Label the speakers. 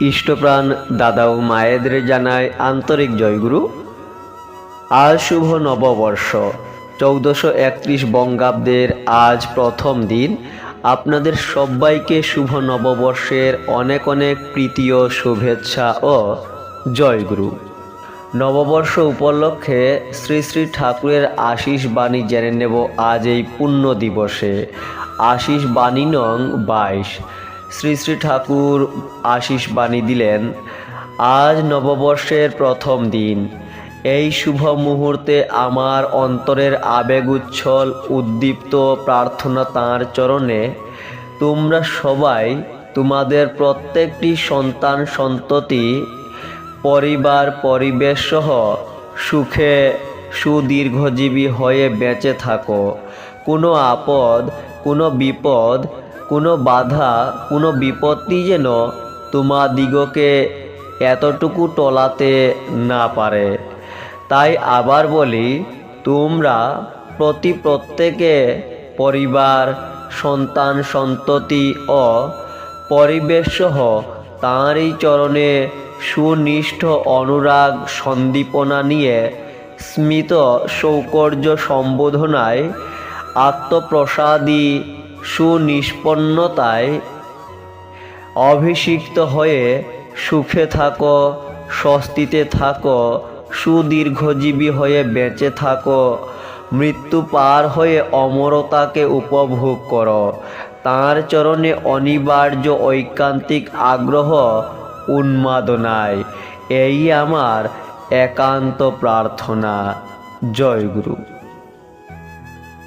Speaker 1: ইষ্টপ্রাণ দাদা ও মায়েদের জানায় আন্তরিক জয়গুরু। আজ শুভ নববর্ষ। চৌদ্দশো একত্রিশ বঙ্গাব্দের আজ প্রথম দিন। আপনাদের সবাইকে শুভ নববর্ষের অনেক অনেক প্রীতি ও শুভেচ্ছা ও জয়গুরু। নববর্ষ উপলক্ষে শ্রী শ্রী ঠাকুরের আশিস বাণী জেনে নেব আজ এই পুণ্য দিবসে। আশিস বাণী নং বাইশ। শ্রী শ্রী ঠাকুর আশিস বাণী দিলেন, আজ নববর্ষের প্রথম দিন। এই শুভ মুহূর্তে আমার অন্তরের আবেগ উচ্ছল উদ্দীপ্ত প্রার্থনা তাঁর চরণে। তোমরা সবাই তোমাদের প্রত্যেকটি সন্তান সন্ততি, পরিবার পরিবেশ সহ সুখে সুদীর্ঘজীবী হয়ে বেঁচে থাকো। কোনো আপদ, কোনো বিপদ কোনো বাধা, কোনো বিপত্তি যেন তোমাদিগকে এতটুকু টলাতে না পারে। তাই আবার বলি, তোমরা প্রতি প্রত্যেকে পরিবার, সন্তান, সন্ততি ও পরিবেশ সহ তাঁরই চরণে সুনিষ্ঠ অনুরাগ সন্দীপনা নিয়ে স্মিত সৌকর্য সম্বোধনায় আত্মপ্রসাদী সুনিষ্পন্নতায় অভিষিক্ত হয়ে সুখে থাকো, স্বস্তিতে থাকো, সুদীর্ঘজীবী হয়ে বেঁচে থাকো, মৃত্যু পার হয়ে অমরতাকে উপভোগ করো। তাঁর চরণে অনিবার্য ঐকান্তিক আগ্রহ উন্মাদনায়। এই আমার একান্ত প্রার্থনা। জয় গুরু।